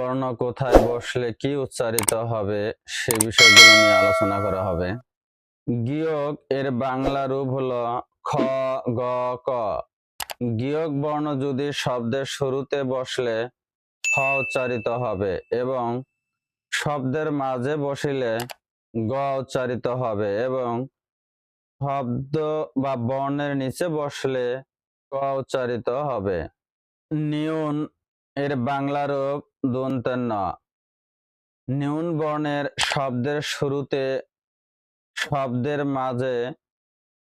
বর্ণ কোথায় বসলে কি উচ্চারিত হবে সে বিষয়গুলো নিয়ে আলোচনা করা হবে। গিয়ক এর বাংলা রূপ হলো খ, গ, ক। গিয়ক বর্ণ যদি শব্দের শুরুতে বসলে খ উচ্চারিত হবে এবং শব্দের মাঝে বসিলে গ উচ্চারিত হবে এবং শব্দ বা বর্ণের নিচে বসলে ক উচ্চারিত হবে। নিউন এর বাংলা রূপ দন্তের ন নিউন বর্ণের শব্দের শুরুতে, শব্দের মাঝে,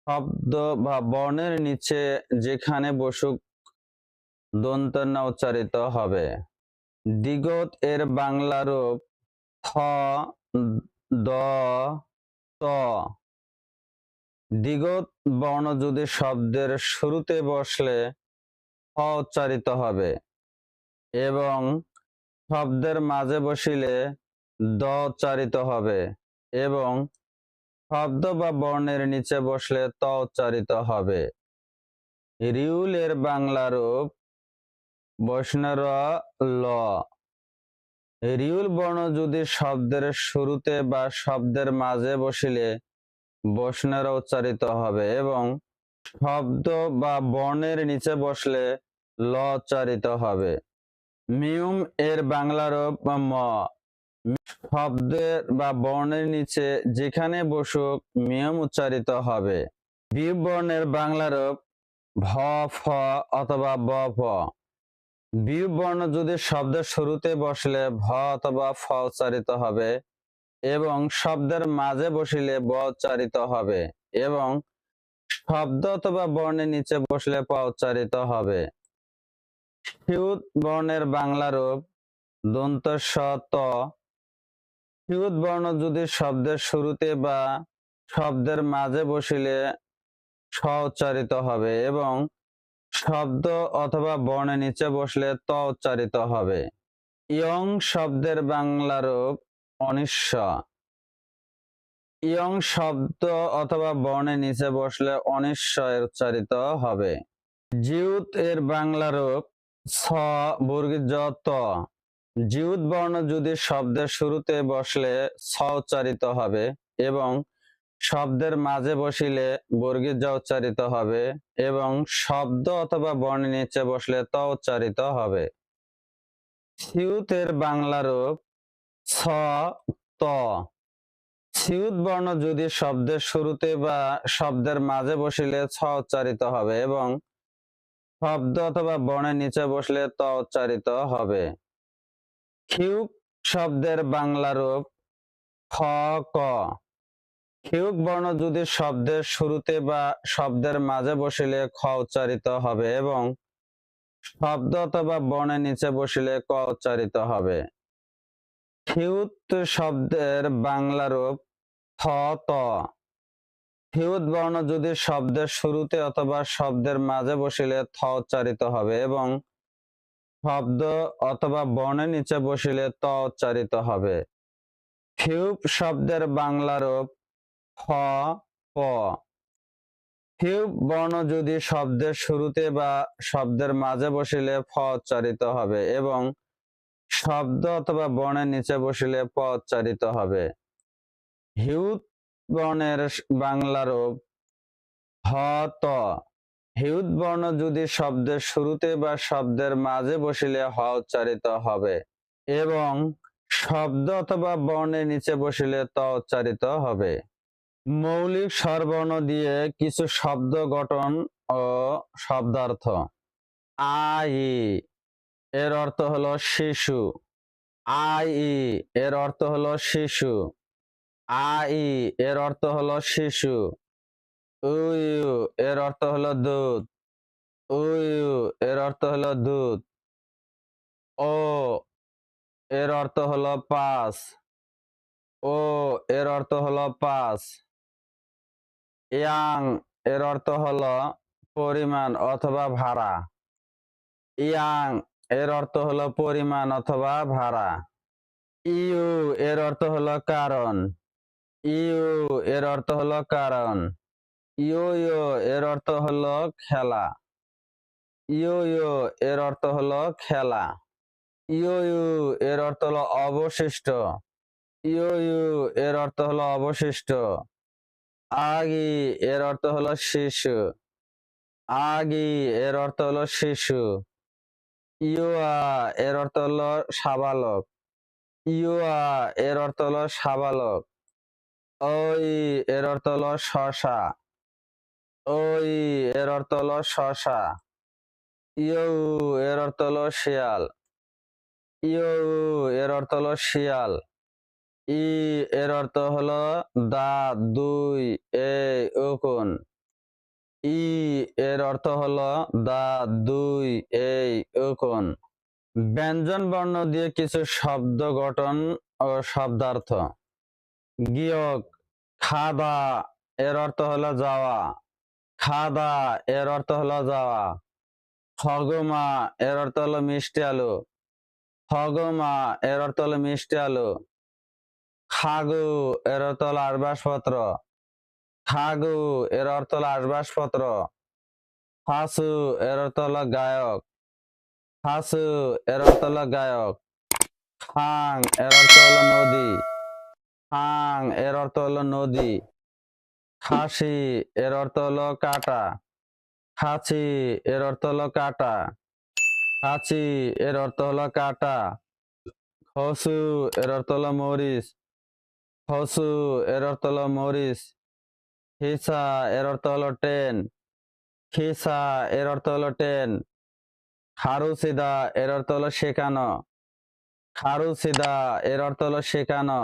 শব্দ বা বর্ণের নিচে যেখানে বসুক দন্তের ন উচ্চারিত হবে। দিগত এর বাংলা রূপ, থ, দ দিগত বর্ণ যদি শব্দের শুরুতে বসলে, হ উচ্চারিত হবে এবং শব্দের মাঝে বসিলে দ উচ্চারিত হবে এবং শব্দ বা বর্ণের নিচে বসলে ত উচ্চারিত হবে। রিউলের বাংলা রূপ বৈষ্ণর ল। রিউল বর্ণ যদি শব্দের শুরুতে বা শব্দের মাঝে বসিলে বৈষ্ণর উচ্চারিত হবে এবং শব্দ বা বর্ণের নিচে বসলে ল উচ্চারিত হবে। মিউম এর বাংলা রূপ ম। শব্দের বা বর্ণের নিচে যেখানে বসুক মিয়ম উচ্চারিত হবে। বিয়োগ বর্ণের বাংলা রূপ ভ, ফ অথবা ব ফ বিয়োগ বর্ণ যদি শব্দের শুরুতে বসলে ভ অথবা ফ উচ্চারিত হবে এবং শব্দের মাঝে বসিলে ব উচ্চারিত হবে এবং শব্দ অথবা বর্ণের নিচে বসলে প উচ্চারিত হবে। হিউত বর্ণের বাংলা রূপ দন্ত স ত। হিউত বর্ণ যদি শব্দের শুরুতে বা শব্দের মাঝে বসিলে স উচ্চারিত হবে এবং শব্দ অথবা বর্ণের নিচে বসলে ত উচ্চারিত হবে। ইয়ং শব্দের বাংলা রূপ অনিশ্চয় ইয়ং শব্দ অথবা বর্ণের নিচে বসলে অনিশ্চয় উচ্চারিত হবে। জিউত এর বাংলা রূপ ছ বর্গীর জ ত জিউত বর্ণ যদি শব্দের শুরুতে বসলে ছ উচ্চারিত হবে এবং শব্দের মাঝে বসিলে বর্গীর উচ্চারিত হবে এবং শব্দ অথবা বর্ণের নিচে বসলে ত উচ্চারিত হবে। সিউতের বাংলা রূপ ছ ত। সিউত বর্ণ যদি শব্দের শুরুতে বা শব্দের মাঝে বসিলে ছ উচ্চারিত হবে এবং শব্দ অথবা বর্ণের নিচে বসলে ত উচ্চারিত হবে। খিউক শব্দের বাংলা রূপ খ, ক। খিউক বর্ণ যদি শব্দের শুরুতে বা শব্দের মাঝে বসিলে খ উচ্চারিত হবে এবং শব্দ অথবা বর্ণের নিচে বসিলে ক উচ্চারিত হবে। খিউত শব্দের বাংলা রূপ থ, ত। হিউত বর্ণ যদি শব্দের শুরুতে অথবা শব্দের মাঝে বসিলে থ উচ্চারিত হবে এবং শব্দ অথবা বর্ণের নিচে বসিলে ত উচ্চারিত হবে। ফিউপ শব্দের বাংলা রূপ খ, প। ফিউপ বর্ণ যদি শব্দের শুরুতে বা শব্দের মাঝে বসিলে ফ উচ্চারিত হবে এবং শব্দ অথবা বর্ণের নিচে বসিলে প উচ্চারিত হবে। হিউত বর্ণের বাংলা রূপ হ, ত। হিউত বর্ণ যদি শব্দের শুরুতে বা শব্দের মাঝে বসিলে হ উচ্চারিত হবে এবং শব্দ অথবা বর্ণের নিচে বসিলে ত উচ্চারিত হবে। মৌলিক স্বরবর্ণ দিয়ে কিছু শব্দ গঠন ও শব্দার্থ। আই, এর অর্থ হলো শিশু। আই, এর অর্থ হলো শিশু। আই, এর অর্থ হলো শিশু। উইউ এর অর্থ হলো দুধ। উইউ এর অর্থ হলো দুধ। ও, এর অর্থ হলো পাস ও, এর অর্থ হলো পাস ইয়াং, এর অর্থ হলো পরিমাণ অথবা ভাড়া। ইয়াং, এর অর্থ হলো পরিমাণ অথবা ভাড়া। ইউ, এর অর্থ হলো কারণ। ইউ, এর অর্থ হলো কারণ। ইউ ইউ, এর অর্থ হলো খেলা। ইউ ইউ, এর অর্থ হলো খেলা। ইউ ইউ, এর অর্থ হলো অবশিষ্ট। ইউ ইউ, এর অর্থ হলো অবশিষ্ট। আগি এর অর্থ হলো শিশু। আগি এর অর্থ হলো শিশু। ইউয়া এর অর্থ হলো সাবালক। ইউয়া এর অর্থ হলো সাবালক। ওই এর অর্থ হলো শশা। ওই এর অর্থ হলো শশা। ইউ এর অর্থ হলো শিয়াল। ইউ এর অর্থ হলো শিয়াল। ই এর অর্থ হলো দা দুই, এ, উকুন। ই এর অর্থ হলো দা দুই, এই, উকুন। ব্যঞ্জন বর্ণ দিয়ে কিছু শব্দ গঠন ও শব্দার্থ। গিয়ক খাদা, এর অর্থ হলো যাওয়া। খাদা, এর অর্থ হলো যাওয়া। খগমা, এর অর্থ হলো মিষ্টি আলু। খগমা, এর অর্থ হলো মিষ্টি আলু। খাগু, এর অর্থ হলো আসবাসপত্র। খাগু, এর অর্থ হলো আসবাসপত্র। ফাসু এর অর্থ হলো গায়ক। ফাসু এর অর্থ হলো গায়ক। খাং, এর অর্থ হলো নদী। খাং এর অর্থ হলো নদী খাসি এর অর্থ হলো কাটা খাচি এর অর্থ হলো কাটা খাচি এর অর্থ হলো কাটা খসু এর অর্থ হলো মরিচ খসু এর অর্থ হলো মরিচ খিসা এর অর্থ হলো টেন খিসা এর অর্থ হলো টেন খারুসিদা এর অর্থ হলো শেখানো খারুসিদা এর অর্থ হলো শেখানো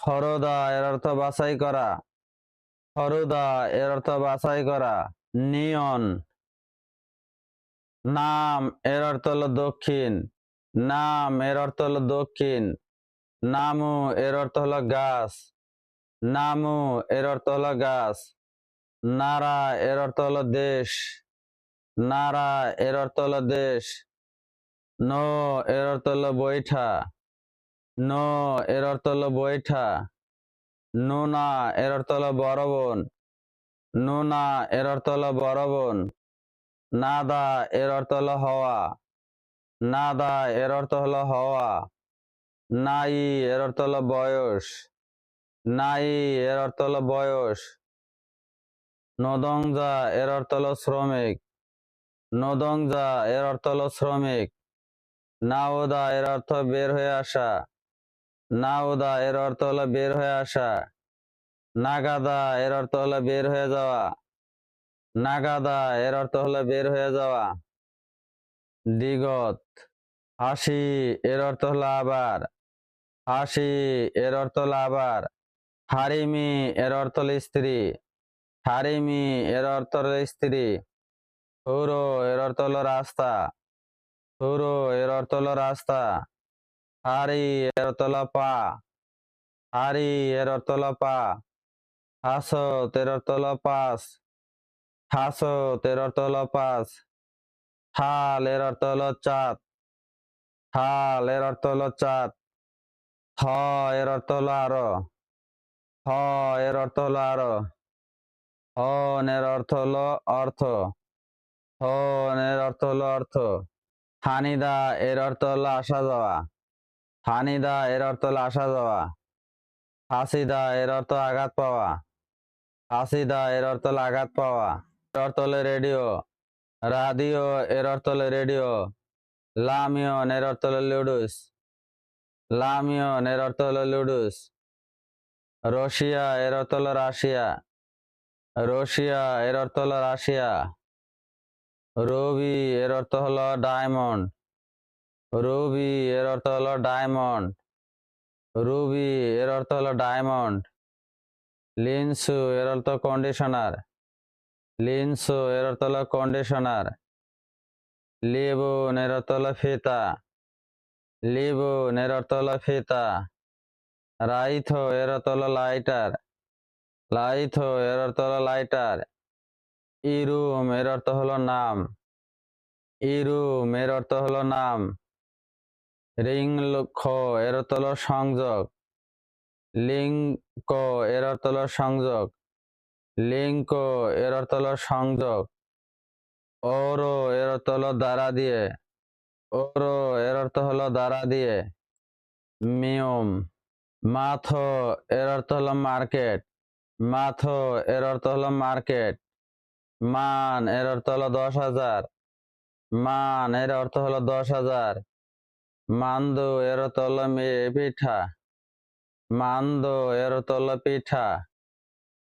খরদা এর অর্থ বাছাই করা। খরুদা এর অর্থ বাছাই করা। নিয়ন। নাম, এর অর্থ হলো দক্ষিণ। নাম, এর অর্থ হলো দক্ষিণ। নামু, এর অর্থ হলো গাছ। নামু, এর অর্থ হলো গাছ। নারা, এর অর্থ হলো দেশ। নারা, এর অর্থ হলো দেশ। নো, এর অর্থ হলো বৈঠা। নো এর অর্থ হলো বৈঠা নুনা এর অর্থ হলো বড় বোন নুনা এর অর্থ হলো বড় বোন নাদা এর অর্থ হলো হওয়া নাদা এর অর্থ হলো হওয়া নাই এর অর্থ হলো বয়স নাই এর অর্থ হলো বয়স নদংজা এর অর্থ হলো শ্রমিক নদংজা এর অর্থ হলো শ্রমিক নাওদা এর অর্থ বের হয়ে আসা নাওদা এর অর্থ হলো বের হয়ে আসা। নাগাদা এর অর্থ হলো বের হয়ে যাওয়া। নাগাদা এর অর্থ হলো বের হয়ে যাওয়া। দিগত, হাসি, এর অর্থ হলো আবার। হাসি, এর অর্থ হলো আবার। হারিমি, এর অর্থ হলো স্ত্রী। হারিমি, এর অর্থ হলো স্ত্রী। হুরো, এর অর্থ হলো রাস্তা। হুরো, এর অর্থ হলো রাস্তা। হারি এর পা হারি এর অর্থ হলো পা হাসত এর অর্থ হলো এর অর্থ চাঁদ হাল এর অর্থ চাঁদ হ এর হলো আরও হ এর হলো আরও হন এর অর্থ হলো অর্থ, হন এর অর্থ হলো অর্থ, হানিদা এর অর্থ আসা যাওয়া হানিদা এর অর্থ হলো আসা যাওয়া হাসিদা এর অর্থ আঘাত পাওয়া হাসিদা এর অর্থ হলো আঘাত পাওয়া এর অর্থ হলো রেডিও রাদিও এর অর্থ হলো রেডিও লামিয়ন এর অর্থ হলো লুডুস লামিয়ন এর অর্থ হলো লুডুস রশিয়া এর অর্থ হলো রাশিয়া রশিয়া এর অর্থ হলো রাশিয়া রবি এর অর্থ হলো ডায়মন্ড রবি এর অর্থ হলো ডায়মন্ড রুবি এর অর্থ হলো ডায়মন্ড লিনসু এর অর্থ কন্ডিশনার লিনসু এর অর্থ হলো কন্ডিশনার লিবুন এর অর্থ হলো ফিতা লিবুন এর অর্থ হলো ফিতা রাইথো এর অর্থ হলো লাইটার লাইথো এর অর্থ হলো লাইটার ইরুম এর অর্থ হলো নাম ইরুম এর অর্থ হলো নাম রিং এর অর্থ হলো সংযোগ। লিঙ্ক এর অর্থ হলো সংযোগ। লিঙ্ক এর অর্থ হলো সংযোগ। ওরো, এর অর্থ দ্বারা দিয়ে। ওরো, এর অর্থ হলো দ্বারা দিয়ে। মিয়ম মাথো, এর অর্থ হলো মার্কেট। মাথো, এর অর্থ হলো মার্কেট। মান, এর অর্থ হলো দশ হাজার। মান, এর অর্থ হলো দশ হাজার। মান্দো এর মে- পিঠা। মান্দো এর হলো পিঠা।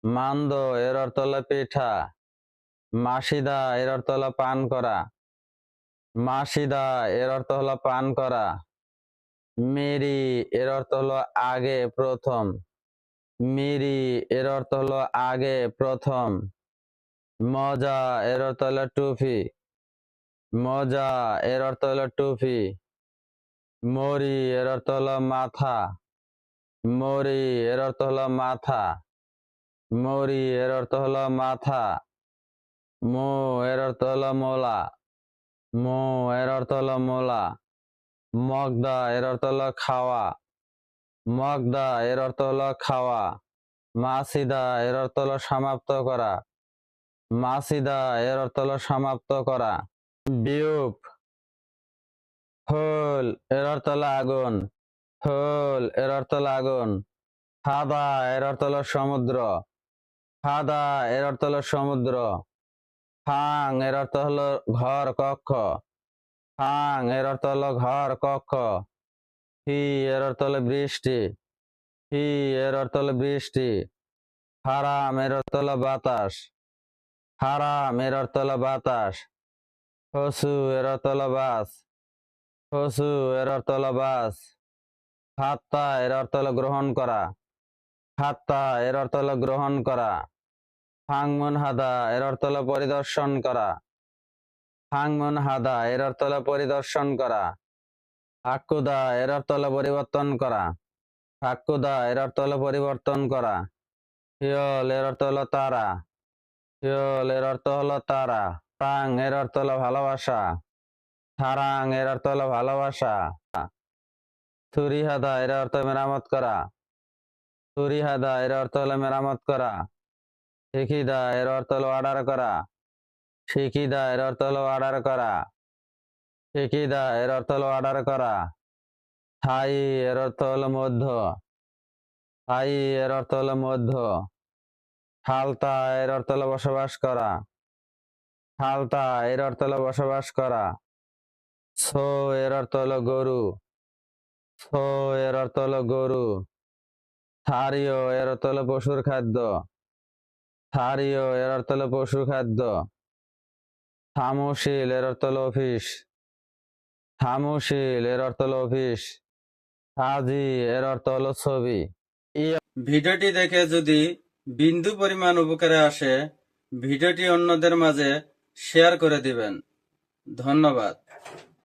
মান্দো এর হলো পিঠা। মাসিদা এর অর্থ পান করা। মাসিদা এর অর্থ হলো পান করা। মেরি এর অর্থ হলো আগে প্রথম। মিরি এর অর্থ হলো আগে প্রথম। মজা এর অর্থ হলো টুপি। মজা এর অর্থ হলো টুপি। মরি, এর অর্থ হলো মাথা। মরি, এর অর্থ হলো মাথা। মরি, এর অর্থ হলো মাথা। মো, এর অর্থ হলো মোলা। মো, এর অর্থ হলো মোলা। মগদা, এর অর্থ হলো খাওয়া। মগদা, এর অর্থ হলো খাওয়া। মাসিদা, এর অর্থ হলো সমাপ্ত করা। মাসিদা, এর অর্থ হলো সমাপ্ত করা। বিউপ হোল এর অর্থ আগুন হোল এর অর্থ আগুন হাদা এর অর্থ সমুদ্র হাদা এর অর্থ সমুদ্র হাং এর অর্থ হলো ঘর কক্ষ হাং এর অর্থ হলো ঘর কক্ষ হি এর অর্থ হলো বৃষ্টি হি এর অর্থ হলো বৃষ্টি হারাম এর অর্থ হলো বাতাস হারাম এর অর্থ হলো বাতাস হসু এর অর্থ হলো বাস হসু এর অর্থ হলো বাস হাত্তা এর অর্থ হলো গ্রহণ করা হাত্তা এর অর্থ হলো গ্রহণ করা হাংমুন হাদা এর অর্থ হলো পরিদর্শন করা হাংমুন হাদা এর অর্থ হলো পরিদর্শন করা হাক্কুদা এর অর্থ হলো পরিবর্তন করা হাক্কুদা এর অর্থ হলো পরিবর্তন করা হিয়ল এর অর্থ হলো তারা হিয়ল এর অর্থ হলো তারা টাং এর অর্থ হলো ভালোবাসা থারাং এর অর্থ হলো ভালোবাসা থুরিহাদা এর অর্থ মেরামত করা থুরিহাদা এর অর্থ হলো মেরামত করা শিখিদা এর অর্থ হলো অর্ডার করা শিখিদা এর অর্থ হলো অর্ডার করা শিখিদা এর অর্থ হলো অর্ডার করা থাই এর অর্থ হলো মধ্য থাই এর অর্থ হলো মধ্য হালতা এর অর্থ হলো বসবাস করা হালতা এর অর্থ হলো বসবাস করা সো এর অর্থ হলো গরু সো এর অর্থ হলো গরু থারিও এর অর্থ হলো পশুর খাদ্য থারিও এর অর্থ হলো পশুর খাদ্য থামুশিল এর অর্থ হলো অফিস থামুশিল এর অর্থ হলো অফিস হাজি এর অর্থ হলো ছবি। ভিডিওটি দেখে যদি বিন্দু পরিমাণ উপকারে আসে, ভিডিওটি অন্যদের মাঝে শেয়ার করে দিবেন। ধন্যবাদ।